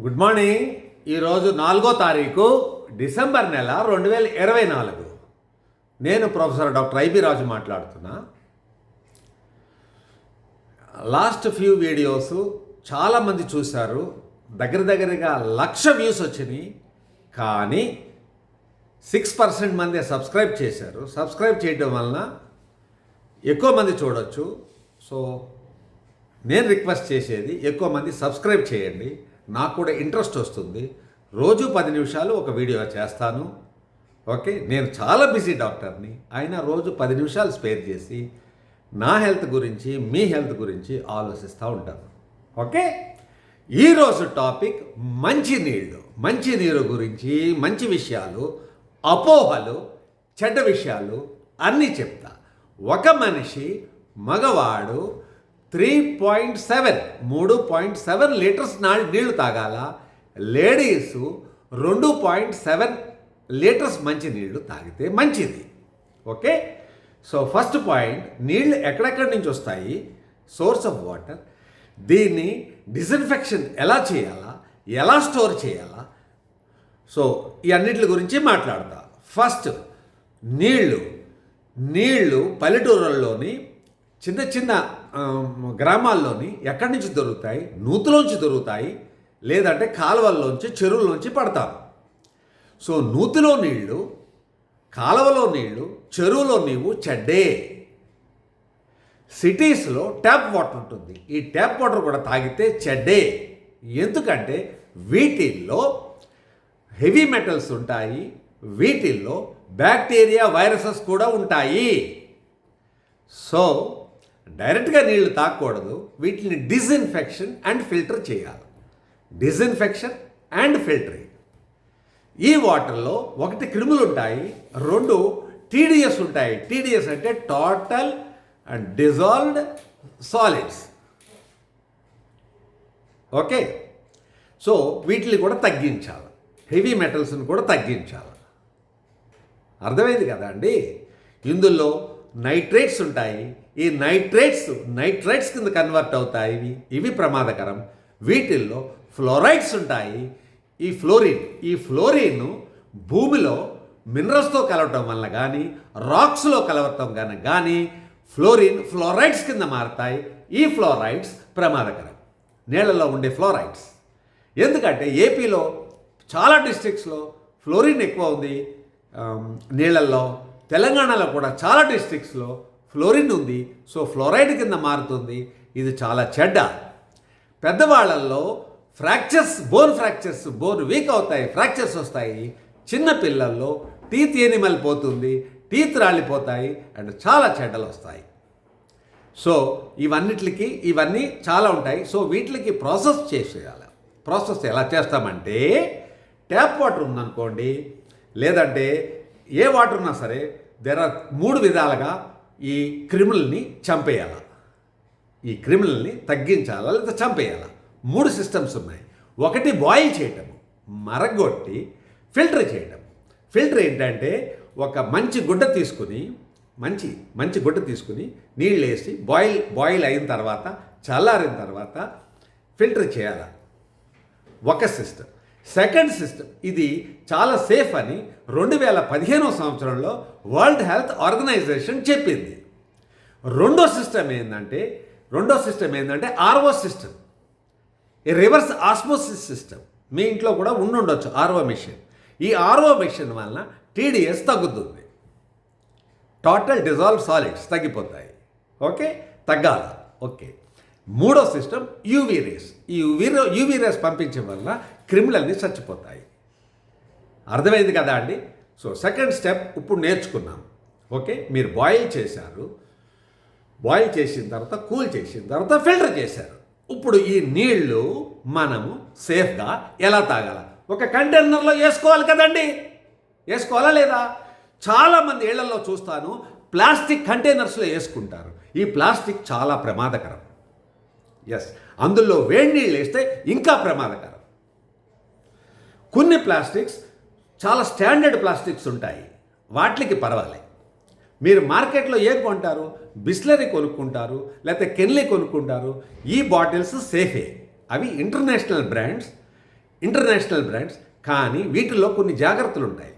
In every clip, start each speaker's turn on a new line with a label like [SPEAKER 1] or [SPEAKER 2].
[SPEAKER 1] Good morning. ఈరోజు నాలుగో తారీఖు డిసెంబర్ నెల రెండు వేల ఇరవై నాలుగు. నేను ప్రొఫెసర్ డాక్టర్ ఐబి రాజు మాట్లాడుతున్నా. లాస్ట్ ఫ్యూ వీడియోస్ చాలామంది చూశారు. దగ్గర దగ్గరగా లక్ష వ్యూస్ వచ్చినాయి. కానీ సిక్స్ పర్సెంట్ మంది సబ్స్క్రైబ్ చేశారు. సబ్స్క్రైబ్ చేయడం వలన ఎక్కువ మంది చూడొచ్చు. సో నేను రిక్వెస్ట్ చేసేది ఎక్కువ మంది సబ్స్క్రైబ్ చేయండి. నాకు కూడా ఇంట్రెస్ట్ వస్తుంది. రోజు పది నిమిషాలు ఒక వీడియో చేస్తాను. ఓకే? నేను చాలా బిజీ డాక్టర్ని. అయినా రోజు పది నిమిషాలు స్పేర్ చేసి నా హెల్త్ గురించి మీ హెల్త్ గురించి ఆలోచిస్తూ ఉంటాను. ఓకే? ఈరోజు టాపిక్ మంచి నీళ్ళు మంచి నీరు గురించి మంచి విషయాలు అపోహలు చెడ్డ విషయాలు అన్నీ చెప్తా. ఒక మనిషి మగవాడు త్రీ పాయింట్ సెవెన్ మూడు పాయింట్ సెవెన్ లీటర్స్ నా నీళ్ళు తాగాల. లేడీస్ రెండు పాయింట్ సెవెన్ లీటర్స్ మంచి నీళ్ళు తాగితే మంచిది. ఓకే? సో ఫస్ట్ పాయింట్ నీళ్ళు ఎక్కడెక్కడి నుంచి వస్తాయి? Source of water. దీన్ని డిస్ఇన్ఫెక్షన్ ఎలా చేయాలా? ఎలా స్టోర్ చేయాలా? సో ఈ అన్నిటి గురించి మాట్లాడతా. ఫస్ట్ నీళ్ళు. నీళ్ళు పల్లెటూరుల్లోని చిన్న చిన్న గ్రామాల్లోని ఎక్కడి నుంచి దొరుకుతాయి? నూతులోంచి దొరుకుతాయి? లేదంటే కాలువల్లోంచి చెరువుల్లోంచి పడతారు. సో నూతిలో నీళ్ళు కాలువలో నీళ్ళు చెరువులో నీవు చెడ్డే. సిటీస్లో ట్యాప్ వాటర్ ఉంటుంది. ఈ ట్యాప్ వాటర్ కూడా తాగితే చెడ్డే. ఎందుకంటే వీటిల్లో హెవీ మెటల్స్ ఉంటాయి. వీటిల్లో బ్యాక్టీరియా వైరసెస్ కూడా ఉంటాయి. సో డైరెక్ట్గా నీళ్ళు తాకూడదు వీటిని డిస్ఇన్ఫెక్షన్ అండ్ ఫిల్టర్ చేయాలి. డిస్ఇన్ఫెక్షన్ అండ్ ఫిల్టరింగ్ ఈ వాటర్లో ఒకటి క్రిములు ఉంటాయి రెండు టీడీఎస్ ఉంటాయి. టీడీఎస్ అంటే total and dissolved solids. Okay? So వీటిని కూడా తగ్గించాలి. హెవీ మెటల్స్ని కూడా తగ్గించాలి. అర్థమైంది కదా అండి? ఇందులో నైట్రేట్స్ ఉంటాయి ఈ నైట్రేట్స్ నైట్రైట్స్ కింద కన్వర్ట్ అవుతాయి. ఇవి ఇవి ప్రమాదకరం. వీటిల్లో ఫ్లోరైడ్స్ ఉంటాయి. ఈ ఫ్లోరిన్ ఈ ఫ్లోరిన్ భూమిలో మినరల్స్తో కలవటం వల్ల కానీ రాక్స్లో కలవటం కానీ కానీ ఫ్లోరిన్ ఫ్లోరైడ్స్ కింద మారతాయి. ఈ ఫ్లోరైడ్స్ ప్రమాదకరం. నీళ్ళలో ఉండే ఫ్లోరైడ్స్. ఎందుకంటే ఏపీలో చాలా డిస్ట్రిక్ట్స్లో ఫ్లోరిన్ ఎక్కువ ఉంది. నీళ్ళల్లో. తెలంగాణలో కూడా చాలా డిస్ట్రిక్ట్స్లో ఫ్లోరిన్ ఉంది సో ఫ్లోరైడ్ కింద మారుతుంది. ఇది చాలా చెడ్డ. పెద్దవాళ్ళల్లో fractures bone fractures bone weak అవుతాయి ఫ్రాక్చర్స్ వస్తాయి. చిన్న పిల్లల్లో టీత్ ఎనిమల్ పోతుంది టీత్ రాలిపోతాయి అండ్ చాలా చెడ్డలు వస్తాయి. సో ఇవన్నిటికి ఇవన్నీ చాలా ఉంటాయి. సో వీటికి ప్రాసెస్ చేసేయాలి. ప్రాసెస్ ఎలా చేస్తామంటే ట్యాప్ వాటర్ ఉందనుకోండి లేదంటే ఏ వాటర్ ఉన్నా సరే దెర్ ఆర్ మూడు విధాలుగా ఈ క్రిములని చంపేయాలా? ఈ క్రిములని తగ్గించాలా లేదా చంపేయాలా? మూడు సిస్టమ్స్ ఉన్నాయి. ఒకటి బాయిల్ చేయటం మరగొట్టి ఫిల్టర్ చేయటం. ఫిల్టర్ ఏంటంటే ఒక మంచి గుడ్డ తీసుకుని మంచి మంచి గుడ్డ తీసుకుని నీళ్ళు వేసి బాయిల్ బాయిల్ అయిన తర్వాత చల్లారిన తర్వాత ఫిల్టర్ చేయాలి? ఒక సిస్టమ్. Second system. ఇది చాలా సేఫ్ అని రెండు వేల పదిహేనవ సంవత్సరంలో వరల్డ్ హెల్త్ ఆర్గనైజేషన్ చెప్పింది. రెండో సిస్టమ్ ఏంటంటే రెండో సిస్టమ్ ఏంటంటే ఆర్ఓ సిస్టమ్. ఈ రివర్స్ ఆస్మోసిస్ సిస్టమ్. మీ ఇంట్లో కూడా ఉండుండొచ్చు ఆర్ఓ మిషన్. ఈ ఆర్ఓ మిషన్ వలన టీడీఎస్ తగ్గుతుంది. టోటల్ డిజాల్వ్ సాలిడ్స్ తగ్గిపోతాయి. ఓకే? తగ్గాల. ఓకే. మూడో సిస్టమ్ యూవీ రేస్. ఈ యూవీ యూవీ రేస్ పంపించడం వల్ల క్రిమినల్ని చచ్చిపోతాయి. అర్థమైంది కదా అండి? సో సెకండ్ స్టెప్ ఇప్పుడు నేర్చుకున్నాం. ఓకే? మీరు బాయిల్ చేశారు. బాయిల్ చేసిన తర్వాత కూల్ చేసిన తర్వాత ఫిల్టర్ చేశారు. ఇప్పుడు ఈ నీళ్ళు మనము సేఫ్గా ఎలా తాగాల? ఒక కంటైనర్లో వేసుకోవాలి కదండి. వేసుకోవాలా లేదా? చాలామంది ఇళ్ళలో చూస్తాను ప్లాస్టిక్ కంటైనర్స్లో వేసుకుంటారు. ఈ ప్లాస్టిక్ చాలా ప్రమాదకరం. ఎస్ అందులో వేడి నీళ్ళు వేస్తే ఇంకా ప్రమాదకరం. కొన్ని ప్లాస్టిక్స్ చాలా స్టాండర్డ్ ప్లాస్టిక్స్ ఉంటాయి. వాటికి పర్వాలే. మీరు మార్కెట్లో ఏం కొంటారు? బిస్లరీ కొనుక్కుంటారు లేకపోతే కెన్లీ కొనుక్కుంటారు ఈ బాటిల్స్ సేఫే. అవి ఇంటర్నేషనల్ బ్రాండ్స్ ఇంటర్నేషనల్ బ్రాండ్స్ కానీ వీటిల్లో కొన్ని జాగ్రత్తలు ఉంటాయి.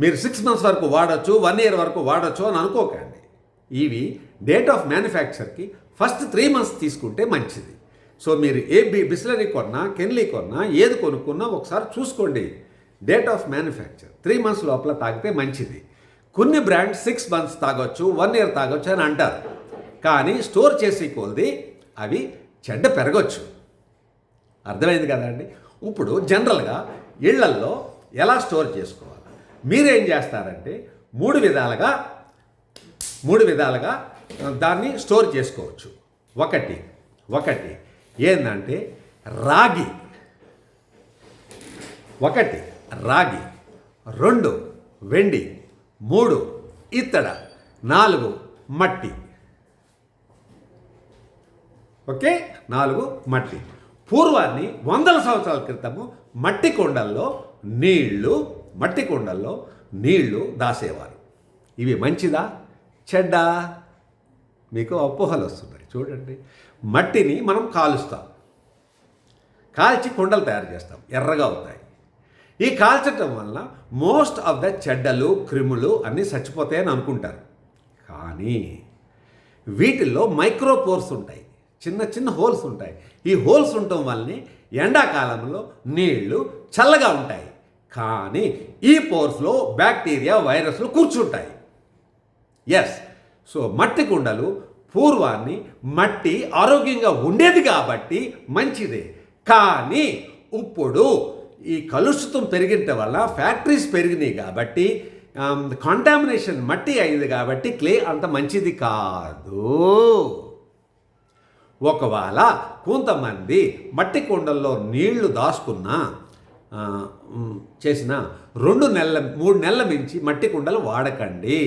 [SPEAKER 1] మీరు సిక్స్ మంత్స్ వరకు వాడచ్చు వన్ ఇయర్ వరకు వాడచ్చు అని అనుకోకండి. ఇవి డేట్ ఆఫ్ మ్యానుఫ్యాక్చర్కి ఫస్ట్ త్రీ మంత్స్ తీసుకుంటే మంచిది. సో మీరు ఏ బి బిస్లరీ కొన్నా కెన్లీ కొన్నా ఏది కొనుక్కున్నా ఒకసారి చూసుకోండి. Date of manufacture three months లోపల తాగితే మంచిది. కొన్ని బ్రాండ్స్ సిక్స్ మంత్స్ తాగొచ్చు వన్ ఇయర్ తాగొచ్చు అని అంటారు. కానీ స్టోర్ చేసి కొలది అవి చెడ్డ పెరగొచ్చు. అర్థమైంది కదండి ఇప్పుడు జనరల్గా ఇళ్ళల్లో ఎలా స్టోర్ చేసుకోవాలి? మీరేం చేస్తారంటే మూడు విధాలుగా మూడు విధాలుగా దాన్ని స్టోర్ చేసుకోవచ్చు. ఒకటి ఒకటి. ఏంటంటే రాగి. ఒకటి రాగి. రెండు వెండి. మూడు ఇత్తడ. నాలుగు మట్టి. ఓకే? నాలుగు మట్టి. పూర్వాన్ని వందల సంవత్సరాల క్రితము మట్టి కొండల్లో నీళ్ళు మట్టి కొండల్లో నీళ్ళు దాసేవారు. ఇవి మంచిదా? చెడ్డా? మీకు అపోహలు వస్తున్నాయి. చూడండి. మట్టిని మనం కాలుస్తాం. కాల్చి కుండలు తయారు చేస్తాం. ఎర్రగా అవుతాయి. ఈ కాల్చటం వల్ల మోస్ట్ ఆఫ్ ద చెడ్డలు క్రిములు అన్నీ చచ్చిపోతాయని అనుకుంటారు. కానీ వీటిల్లో మైక్రోపోర్స్ ఉంటాయి. చిన్న చిన్న హోల్స్ ఉంటాయి. ఈ హోల్స్ ఉండటం వల్లనే ఎండాకాలంలో నీళ్ళు చల్లగా ఉంటాయి. కానీ ఈ పోర్స్లో బ్యాక్టీరియా వైరస్లు కూర్చుంటాయి. ఎస్ సో మట్టి కుండలు పూర్వాన్ని మట్టి ఆరోగ్యంగా ఉండేది కాబట్టి మంచిదే. కానీ ఇప్పుడు ఈ కలుషితం పెరిగిన వల్ల ఫ్యాక్టరీస్ పెరిగినాయి కాబట్టి కాంటామినేషన్ మట్టి అయింది కాబట్టి క్లే అంత మంచిది కాదు. ఒకవేళ కొంతమంది మట్టి కుండల్లో నీళ్ళు దాచుకున్న చేసిన రెండు నెలల మూడు నెలల మించి మట్టి కుండలు వాడకండి.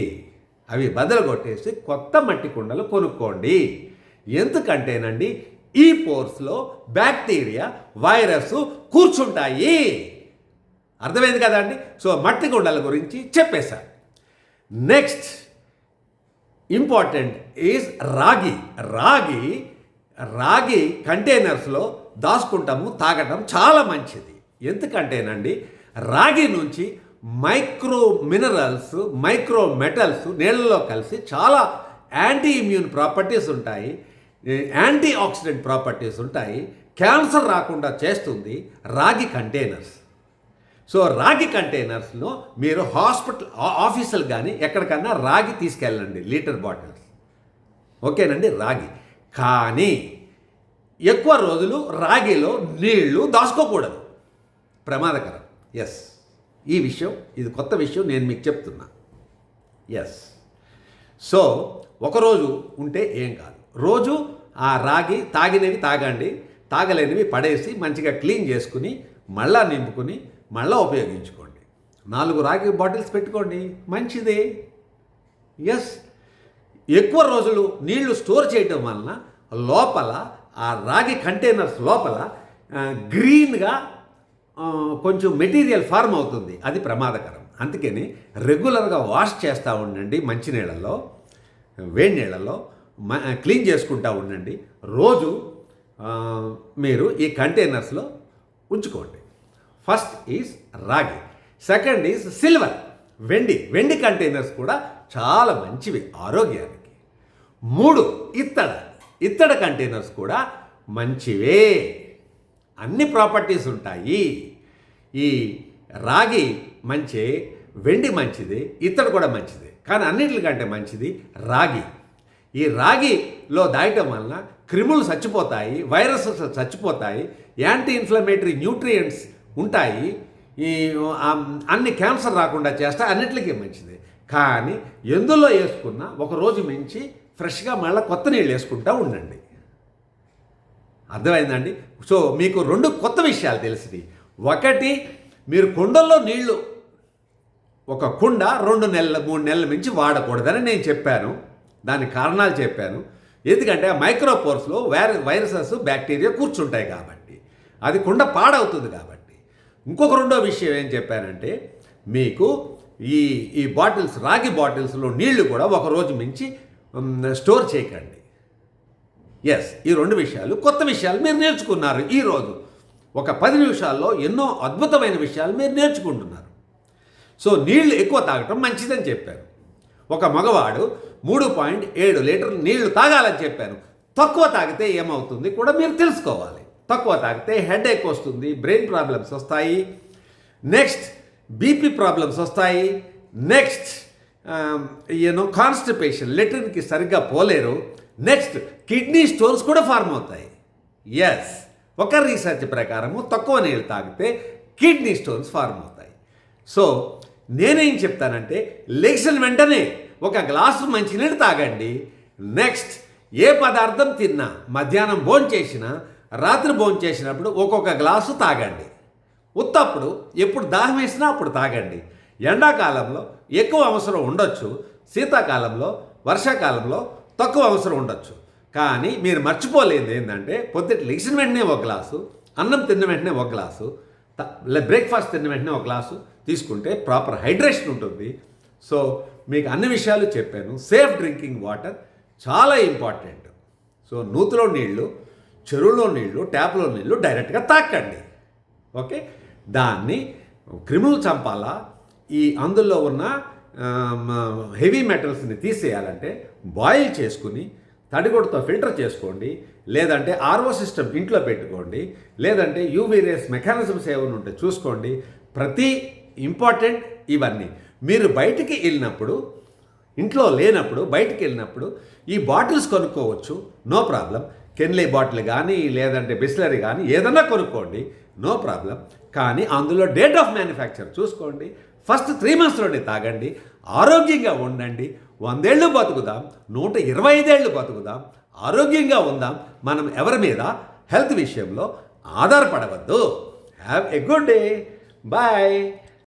[SPEAKER 1] అవి బదులు కొట్టేసి కొత్త మట్టి కుండలు కొనుక్కోండి. ఎందుకంటేనండి ఈ పోర్స్లో బ్యాక్టీరియా వైరస్ కూర్చుంటాయి. అర్థమైంది కదండి సో మట్టి కుండల గురించి చెప్పేశాను. నెక్స్ట్ ఇంపార్టెంట్ ఈజ్ రాగి. రాగి రాగి కంటైనర్స్లో దాచుకుంటాము తాగటం చాలా మంచిది. ఎందుకంటేనండి రాగి నుంచి మైక్రో మినరల్స్ మైక్రో మెటల్స్ నీళ్ళలో కలిసి చాలా యాంటీ ఇమ్యూన్ ప్రాపర్టీస్ ఉంటాయి. యాంటీ ఆక్సిడెంట్ ప్రాపర్టీస్ ఉంటాయి. క్యాన్సర్ రాకుండా చేస్తుంది రాగి కంటైనర్స్. సో రాగి కంటైనర్స్లో మీరు హాస్పిటల్ ఆఫీసులు కానీ ఎక్కడికన్నా రాగి తీసుకెళ్ళండి లీటర్ బాటిల్స్. ఓకేనండి? రాగి. కానీ ఎక్కువ రోజులు రాగిలో నీళ్ళు దాచుకోకూడదు. ప్రమాదకరం. ఎస్ ఈ విషయం ఇది కొత్త విషయం నేను మీకు చెప్తున్నా. ఎస్ సో ఒకరోజు ఉంటే ఏం కాదు. రోజు ఆ రాగి తాగినవి తాగండి తాగలేనివి పడేసి మంచిగా క్లీన్ చేసుకుని మళ్ళా నింపుకుని మళ్ళా ఉపయోగించుకోండి. నాలుగు రాగి బాటిల్స్ పెట్టుకోండి మంచిదే. ఎస్ ఎక్కువ రోజులు నీళ్ళు స్టోర్ చేయటం వలన లోపల ఆ రాగి కంటైనర్స్ లోపల గ్రీన్గా కొంచెం మెటీరియల్ ఫార్మ్ అవుతుంది. అది ప్రమాదకరం. అందుకని రెగ్యులర్గా వాష్ చేస్తూ ఉండండి మంచినీళ్ళల్లో వేడి నీళ్ళల్లో మ- క్లీన్ చేసుకుంటూ ఉండండి. రోజు మీరు ఈ కంటైనర్స్లో ఉంచుకోండి. ఫస్ట్ ఈజ్ రాగి. Second is silver. వెండి వెండి కంటైనర్స్ కూడా చాలా మంచివి ఆరోగ్యానికి. మూడు ఇత్తడ. ఇత్తడ కంటైనర్స్ కూడా మంచివే. అన్ని ప్రాపర్టీస్ ఉంటాయి. ఈ రాగి మంచి వెండి మంచిది ఇత్తడి కూడా మంచిది. కానీ అన్నిటికంటే మంచిది రాగి. ఈ రాగిలో దాయటం వలన క్రిములు చచ్చిపోతాయి వైరసెస్ చచ్చిపోతాయి యాంటీ ఇన్ఫ్లమేటరీ న్యూట్రియంట్స్ ఉంటాయి. ఈ అన్ని క్యాన్సర్ రాకుండా చేస్తే అన్నిటికీ మంచిది. కానీ ఎందులో వేసుకున్నా ఒక రోజు మించి ఫ్రెష్గా మళ్ళీ కొత్త నీళ్ళు వేసుకుంటూ ఉండండి. అర్థమైందండి? సో మీకు రెండు కొత్త విషయాలు తెలిసినాయి. ఒకటి మీరు కుండల్లో నీళ్ళు ఒక కుండ రెండు నెలల మూడు నెలల మించి వాడకూడదని నేను చెప్పాను. దాని కారణాలు చెప్పాను. ఎందుకంటే ఆ మైక్రోపోర్స్లో వైర వైరసెస్ బ్యాక్టీరియా కూర్చుంటాయి కాబట్టి. అది కుండ పాడవుతుంది కాబట్టి. ఇంకొక రెండో విషయం ఏం చెప్పానంటే మీకు ఈ ఈ బాటిల్స్ రాగి బాటిల్స్లో నీళ్ళు కూడా ఒక రోజు మించి స్టోర్ చేయకండి. ఎస్ ఈ రెండు విషయాలు కొత్త విషయాలు మీరు నేర్చుకున్నారు ఈరోజు ఒక పది నిమిషాల్లో ఎన్నో అద్భుతమైన విషయాలు మీరు నేర్చుకుంటున్నారు. సో నీళ్ళు ఎక్కువ తాగటం మంచిదని చెప్పారు. ఒక మగవాడు మూడు పాయింట్ ఏడు లీటర్లు నీళ్ళు తాగాలని చెప్పాను తక్కువ తాగితే ఏమవుతుంది కూడా మీరు తెలుసుకోవాలి. తక్కువ తాగితే హెడ్ ఎక్ వస్తుంది బ్రెయిన్ ప్రాబ్లమ్స్ వస్తాయి. నెక్స్ట్ బీపీ ప్రాబ్లమ్స్ వస్తాయి. నెక్స్ట్ యూనో కాన్స్టిపేషన్ లెటర్కి సరిగ్గా పోలేరు. నెక్స్ట్ కిడ్నీ స్టోన్స్ కూడా ఫార్మ్ అవుతాయి. ఎస్ ఒక రీసెర్చ్ ప్రకారము తక్కువ నీళ్ళు తాగితే కిడ్నీ స్టోన్స్ ఫార్మ్ అవుతాయి. సో నేనేం చెప్తానంటే లెక్షన్ వెంటనే ఒక గ్లాసు మంచినీళ్ళు తాగండి. నెక్స్ట్ ఏ పదార్థం తిన్నా మధ్యాహ్నం భోంచేసినా రాత్రి భోంచేసినప్పుడు ఒక్కొక్క గ్లాసు తాగండి. ఉత్తప్పుడు ఎప్పుడు దాహం వేసినా అప్పుడు తాగండి. ఎండాకాలంలో ఎక్కువ అవసరం ఉండొచ్చు శీతాకాలంలో వర్షాకాలంలో తక్కువ అవసరం ఉండొచ్చు. కానీ మీరు మర్చిపోలేదు ఏంటంటే పొద్దుట లెగిసిన వెంటనే ఒక గ్లాసు అన్నం తిన్న వెంటనే ఒక గ్లాసు బ్రేక్ఫాస్ట్ తిన్న వెంటనే ఒక గ్లాసు తీసుకుంటే ప్రాపర్ హైడ్రేషన్ ఉంటుంది. సో మీకు అన్ని విషయాలు చెప్పాను. సేఫ్ డ్రింకింగ్ వాటర్ చాలా ఇంపార్టెంట్. సో నూతిలో నీళ్ళు చెరువులో నీళ్ళు ట్యాప్లో నీళ్ళు డైరెక్ట్గా తాకండి. ఓకే? దాన్ని క్రిములు చంపాలా? ఈ అందులో ఉన్న హెవీ మెటల్స్ని తీసేయాలంటే బాయిల్ చేసుకుని తడిగొడతో ఫిల్టర్ చేసుకోండి. లేదంటే ఆర్ఓ సిస్టమ్ ఇంట్లో పెట్టుకోండి. లేదంటే యూవీ రేస్ మెకానిజమ్స్ ఏమైనా ఉంటే చూసుకోండి. ప్రతి ఇంపార్టెంట్ ఇవన్నీ. మీరు బయటికి వెళ్ళినప్పుడు ఇంట్లో లేనప్పుడు బయటికి వెళ్ళినప్పుడు ఈ బాటిల్స్ కొనుక్కోవచ్చు. No problem. కెన్లీ బాటిల్ కానీ లేదంటే బిస్లరీ కానీ ఏదన్నా కొనుక్కోండి. No problem. కానీ అందులో డేట్ ఆఫ్ మ్యానుఫ్యాక్చర్ చూసుకోండి. ఫస్ట్ త్రీ మంత్స్లోనే తాగండి. ఆరోగ్యంగా ఉండండి. వందేళ్ళు బతుకుదాం నూట ఇరవై ఐదేళ్ళు బతుకుదాం ఆరోగ్యంగా ఉందాం మనం ఎవరి మీద హెల్త్ విషయంలో ఆధారపడవద్దు. Have a good day bye